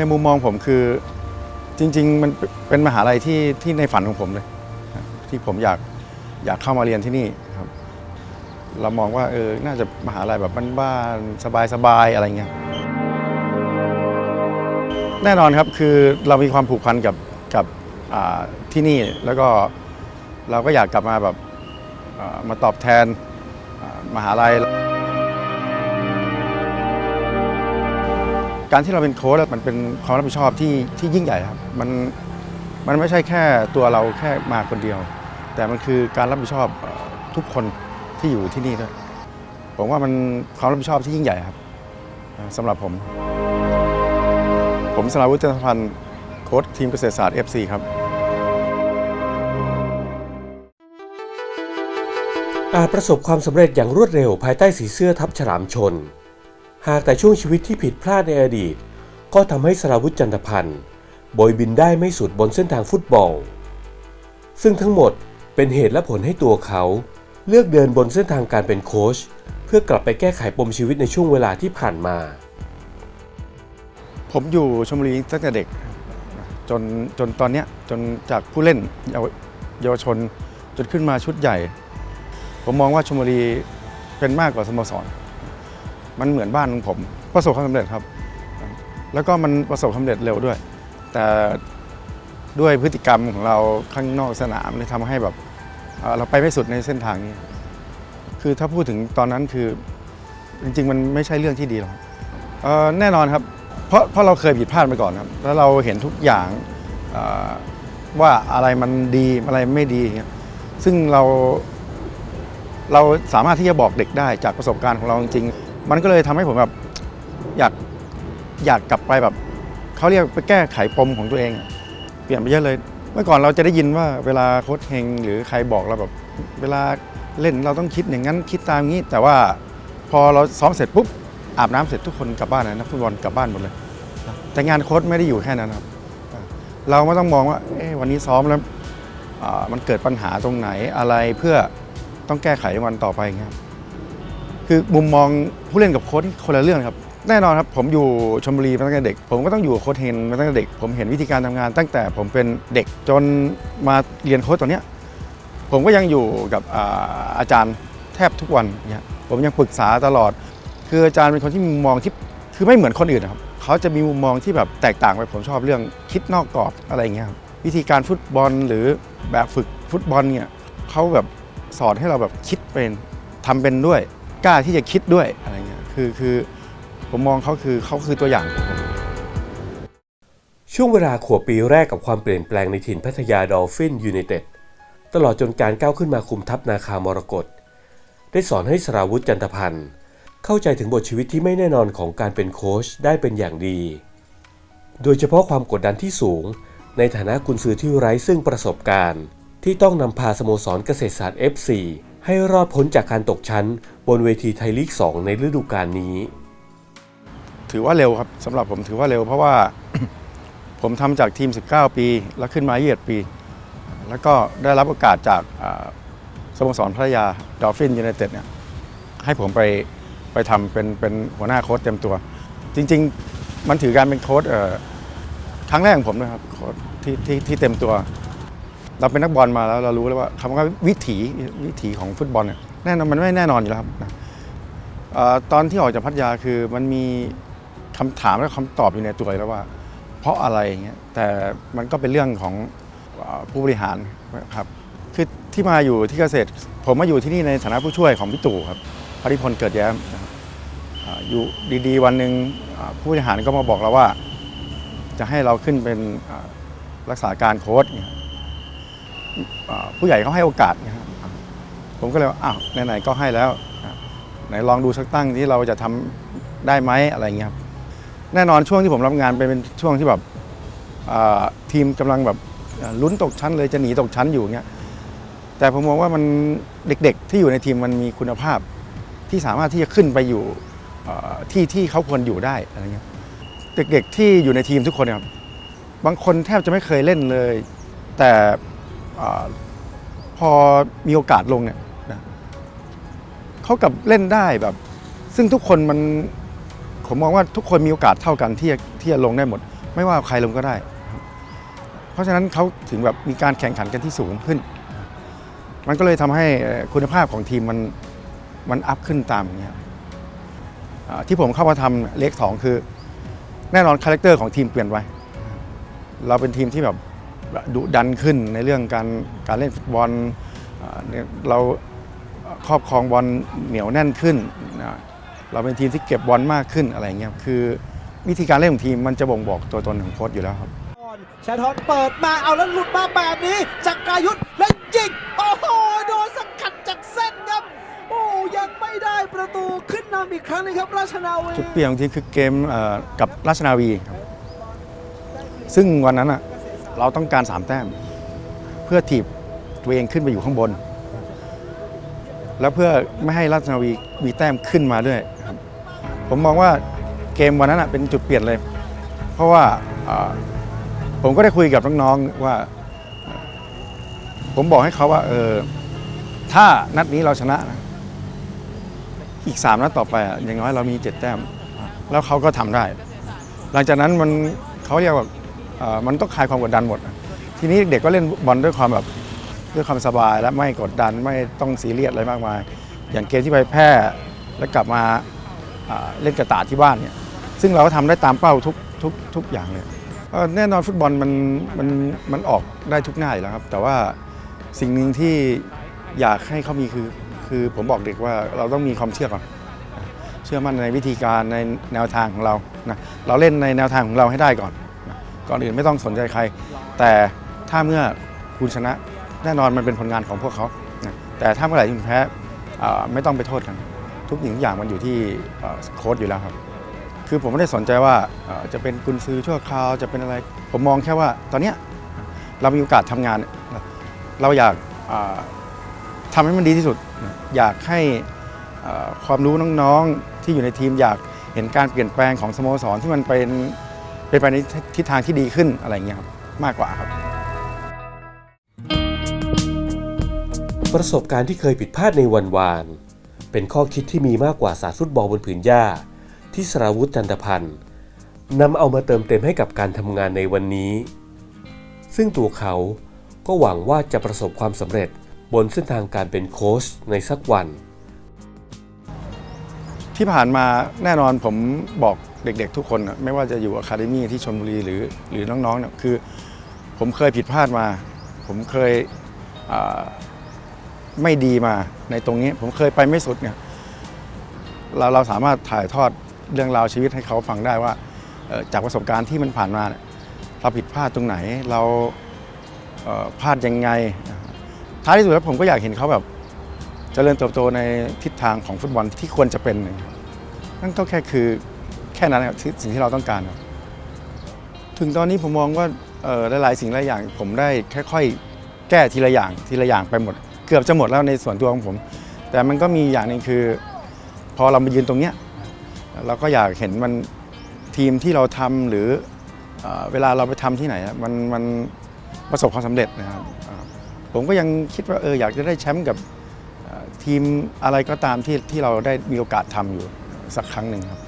ในมุมมองผมคือจริง ๆ มันเป็นมหาลัยที่ที่ในฝันของผมเลย ที่ผมอยากอยากเข้ามาเรียนที่นี่ครับ เรามองว่าเออน่าจะมหาลัยแบบบ้านๆสบายๆอะไรเงี้ยแน่นอนครับคือเรามีความผูกพันกับกับที่นี่แล้วก็เราก็อยากกลับมาแบบมาตอบแทนมหาลัย การที่เราเป็นโค้ชมันเป็นความรับผิดชอบที่ที่ยิ่งใหญ่ครับมันมันไม่ใช่แค่ตัวเราแค่มาคนเดียว แต่มันคือการรับผิดชอบทุกคนที่อยู่ที่นี่ด้วยผมว่ามันความรับผิดชอบที่ยิ่งใหญ่ครับสำหรับผม ผมสราวุฒิจันทพันธ์โค้ชทีมเกษตรศาสตร์ FC ครับ อาจประสบความสำเร็จอย่างรวดเร็วภายใต้สีเสื้อทับฉลามชน หากแต่ช่วงชีวิตที่ผิดพลาดในอดีต ก็ทำให้สราวุธจันทพันธ์โบยบินได้ไม่สุดบนเส้นทางฟุตบอล ซึ่งทั้งหมดเป็นเหตุและผลให้ตัวเขา เลือกเดินบนเส้นทางการเป็นโค้ชเพื่อกลับไปแก้ไขปมชีวิตในช่วงเวลาที่ผ่านมา ผมอยู่ชมบุรีตั้งแต่เด็กจนจนตอนเนี้ยจนจากผู้เล่นเยาวเยาวชนจนขึ้นมาชุดใหญ่ ผมมองว่าชมบุรีเป็นมากกว่าสโมสร มันเหมือนบ้านของผม ประสบความสำเร็จครับ แล้วก็มันประสบความสำเร็จเร็วด้วย แต่ด้วยพฤติกรรมของเราข้างนอกสนามเนี่ยทำให้แบบเอ่อเราไปไม่สุดในเส้นทางนี้ คือถ้าพูดถึงตอนนั้นคือจริง ๆ มันไม่ใช่เรื่องที่ดีหรอกเอ่อแน่นอนครับ เพราะเพราะเราเคยผิดพลาดมาก่อนครับ แล้วเราเห็นทุกอย่างเอ่อว่าอะไรมันดีอะไรไม่ดีอย่างเงี้ยซึ่งเรา เราสามารถที่จะบอกเด็กได้จากประสบการณ์ของเราจริง มันก็เลยทำให้ผมแบบอยากอยากกลับไปแบบเขาเรียกไปแก้ไขปมของตัวเอง เปลี่ยนไปเยอะเลย เมื่อก่อนเราจะได้ยินว่าเวลาโค้ชเฮงหรือใครบอกเราแบบเวลาเล่นเราต้องคิดอย่างนั้นคิดตามนี้ แต่ว่าพอเราซ้อมเสร็จปุ๊บอาบน้ำเสร็จทุกคนกลับบ้านนะนักฟุตบอลกลับบ้านหมดเลย แต่งานโค้ชไม่ได้อยู่แค่นั้นครับ เราไม่ต้องมองว่าเอ๊วันนี้ซ้อมแล้วมันเกิดปัญหาตรงไหนอะไรเพื่อต้องแก้ไขวันต่อไปครับ คือมุมมองผู้เล่นกับโค้ชคนละเรื่องครับแน่นอนครับผมอยู่ชมบุรีมาตั้งแต่เด็ก ผมก็ต้องอยู่โค้ชเฮนมาตั้งแต่เด็ก ผมเห็นวิธีการทำงาน ตั้งแต่ผมเป็นเด็กจนมาเรียนโค้ชตอนเนี้ยผมก็ยังอยู่กับอาอาจารย์แทบทุกวันเนี่ยผมยังปรึกษาตลอด คืออาจารย์เป็นคนที่มุมมองที่คือไม่เหมือนคนอื่นครับเขาจะมีมุมมองที่แบบแตกต่างไปผมชอบเรื่องคิดนอกกรอบอะไรอย่างเงี้ยครับวิธีการฟุตบอลหรือแบบฝึกฟุตบอลเนี่ยเขาแบบสอนให้เราแบบคิดเป็นทำเป็นด้วย กล้าที่จะคิดด้วยอะไรเงี้ยคือคือผมมองเขาคือเขาคือตัวอย่างของผมช่วงเวลาขวบปีแรกกับความเปลี่ยนแปลงในถิ่นพัทยาดอลฟินยูไนเต็ดตลอดจนการก้าวขึ้นมาคุมทัพนาคามรกตได้สอนให้สราวุธจันทพันธ์เข้าใจถึงบทชีวิตที่ไม่แน่นอนของการเป็นโค้ชได้เป็นอย่างดี โดยเฉพาะความกดดันที่สูง ในฐานะกุนซือที่ไร้ซึ่งประสบการณ์ ที่ต้องนำพาสโมสรเกษตรศาสตร์ FC ให้รอดพ้นจากการตกชั้น บนเวทีไทยลีก 2 ในฤดูกาลนี้ ถือว่าเร็วครับสำหรับผมถือว่าเร็วเพราะว่า ผมทำจากทีม 19 ปี แล้วขึ้นมา21ปี แล้วก็ได้รับโอกาสจากสโมสรพัทยาดอลฟินยูไนเต็ดเนี่ยให้ผมไปไปทำเป็นเป็นหัวหน้าโค้ชเต็มตัว จริง ๆ มันถือการเป็นโค้ชครั้งแรกของผมนะครับโค้ชที่ที่ที่เต็มตัว เราเป็นนักบอลมาแล้วเรารู้แล้วว่าคำว่าวิถีวิถีของฟุตบอลเนี่ยแน่นอนมันไม่แน่นอนอยู่แล้วครับนะเอ่อตอนที่ออกจากพัทยาคือมันมีคำถามและคำตอบอยู่ในตัวอยู่แล้วว่า เพราะอะไรอย่างเงี้ยแต่มันก็เป็นเรื่องของผู้บริหารครับคือที่มาอยู่ที่เกษตร ผมมาอยู่ที่นี่ในฐานะผู้ช่วยของพี่ตู่ครับพริพลเกิดแย้มนะครับอยู่ดีๆ วันหนึ่งผู้บริหารก็มาบอกเราว่า จะให้เราขึ้นเป็นรักษาการโค้ชเนี่ย ผู้ใหญ่เขาให้โอกาสนะครับผมก็เลยว่าอ้าวไหนๆก็ให้แล้วไหนลองดูสักตั้งที่เราจะทำได้ไหมอะไรเงี้ยครับแน่นอนช่วงที่ผมรับงานไปเป็นช่วงที่แบบทีมกำลังแบบลุ้นตกชั้นเลยจะหนีตกชั้นอยู่เงี้ยแต่ผมมองว่ามันเด็กๆที่อยู่ในทีมมันมีคุณภาพที่สามารถที่จะขึ้นไปอยู่ที่ที่เขาควรอยู่ได้อะไรเงี้ยเด็กๆที่อยู่ในทีมทุกคนครับบางคนแทบจะไม่เคยเล่นเลย แต่ อพอมีโอกาสลงเนี่ยนะเขากับเล่นได้แบบ ซึ่งทุกคนมันผมมองว่าทุกคนมีโอกาสเท่ากันที่จะที่จะลงได้หมด ไม่ว่าใครลงก็ได้ เพราะฉะนั้นเขาถึงแบบมีการแข่งขันกันที่สูงขึ้น มันก็เลยทำให้คุณภาพของทีมมันมันอัพขึ้นตามอย่างเงี้ยที่ผมเข้ามาทำเลขสองคือ แน่นอนคาแรคเตอร์ของทีมเปลี่ยนไปเราเป็นทีมที่แบบ ดุดันขึ้นในเรื่องการการเล่นฟุตบอลอ่าเนี่ยเราครอบครองบอลเหนียวแน่นขึ้นนะเราเป็นทีมที่เก็บบอลมากขึ้นอะไรเงี้ยคือวิธีการเล่นของทีมมันจะบ่งบอกตัวตนของโค้ชอยู่แล้วครับชาทอนเปิดมาเอาแล้วหลุดมาแบบนี้จากกายุทธและยิงโอ้โหโดนสกัดจากเส้นครับโอ้ยังไม่ได้ประตูขึ้นนำอีกครั้งหนึงครับราชนาวีจุดเปลี่ยนของทีมคือเกมเอ่อกับราชนาวีครับซึ่งวันนั้นอะ เราต้องการ3แต้ม เพื่อถีบตัวเองขึ้นไปอยู่ข้างบน แล้วเพื่อไม่ให้ราชนาวีมีแต้มขึ้นมาด้วยครับผมมองว่าเกมวันนั้นเป็นจุดเปลี่ยนเลย เพราะว่าผมก็ได้คุยกับน้องๆว่า ผมบอกให้เขาว่าเออถ้านัดนี้เราชนะนะอีก3นัดต่อไปอย่างน้อยเรามี7แต้ม แล้วเขาก็ทำได้ หลังจากนั้นมันเขาเรียกว่า มันต้องคลายความกดดันหมด ทีนี้เด็กก็เล่นบอลด้วยความแบบด้วยความสบายและไม่กดดันไม่ต้องซีเรียสอะไรมากมาย อย่างเกมที่ไปแพร่แล้วกลับมาเล่นกระตาที่บ้านเนี่ยซึ่งเราก็ทำได้ตามเป้าทุกทุกทุกอย่างเลยแน่นอนฟุตบอลมันมันมันออกได้ทุกหน้าอยู่แล้วครับ แต่ว่าสิ่งหนึ่งที่อยากให้เขามีคือคือผมบอกเด็กว่าเราต้องมีความเชื่อก่อนเชื่อมั่นในวิธีการในแนวทางของเรานะเราเล่นในแนวทางของเราให้ได้ก่อน ก่อนอื่นไม่ต้องสนใจใคร แต่ถ้าเมื่อคุณชนะแน่นอนมันเป็นผลงานของพวกเขานะแต่ถ้าเมื่อไหร่คุณแพ้ไม่ต้องไปโทษกัน ทุกสิ่างทุกอย่างมันอยู่ที่โค้ชอยู่แล้วครับ คือผมไม่ได้สนใจว่าจะเป็นกุนซือชั่วคราวจะเป็นอะไร ผมมองแค่ว่าตอนเนี้ยเรามีโอกาสทำงาน เราอยากอ่าทำให้มันดีที่สุด อยากให้ความรู้น้องๆที่อยู่ในทีมอยากเห็นการเปลี่ยนแปลงของสโมสรที่มันเป็น เป็นไปในทิศทางที่ดีขึ้นอะไรอย่างเงี้ยครับมากกว่าครับ ประสบการณ์ที่เคยผิดพลาดในวันวาน เป็นข้อคิดที่มีมากกว่าศาสตร์ฟุตบอลบนผืนหญ้า ที่สราวุธจันทพันธ์นำเอามาเติมเต็มให้กับการทำงานในวันนี้ ซึ่งตัวเขาก็หวังว่าจะประสบความสำเร็จบนเส้นทางการเป็นโค้ชในสักวัน ที่ผ่านมาแน่นอนผมบอก เด็กๆ ทุกคนไม่ว่าจะอยู่อะคาเดมี่ที่ชลบุรีหรือหรือน้องๆเนี่ยคือ ผมเคยผิดพลาดมา ผมเคยไม่ดีมาในตรงนี้ ผมเคยไปไม่สุดเนี่ยเราเราสามารถถ่ายทอดเรื่องราวชีวิตให้เขาฟังได้ว่าจากประสบการณ์ที่มันผ่านมาเนี่ยเราผิดพลาดตรงไหนเราเพลาดยังไง ท้ายที่สุดแล้วผมก็อยากเห็นเขาแบบเจริญเติบโตในทิศทางของฟุตบอลที่ควรจะเป็นนั่นก็แค่คือ ค่นั้นครับสิ่งที่เราต้องการครับถึงตอนนี้ผมมองว่าหลายๆสิ่งหลายอย่างผมได้ค่อยๆแก้ทีละอย่างทีละอย่างไปหมด เกือบจะหมดแล้วในส่วนตัวของผม แต่มันก็มีอย่างหนึ่งคือ พอเรามายืนตรงเนี้ยเราก็อยากเห็นมันทีมที่เราทำหรือเอเวลาเราไปทำที่ไหนมันมันประสบความสำเร็จนะครับผมก็ยังคิดว่าเอออยากจะได้แชมป์กับทีมอะไรก็ตามที่ที่เราได้มีโอกาสทำอยู่สักครั้งหนึ่งครับ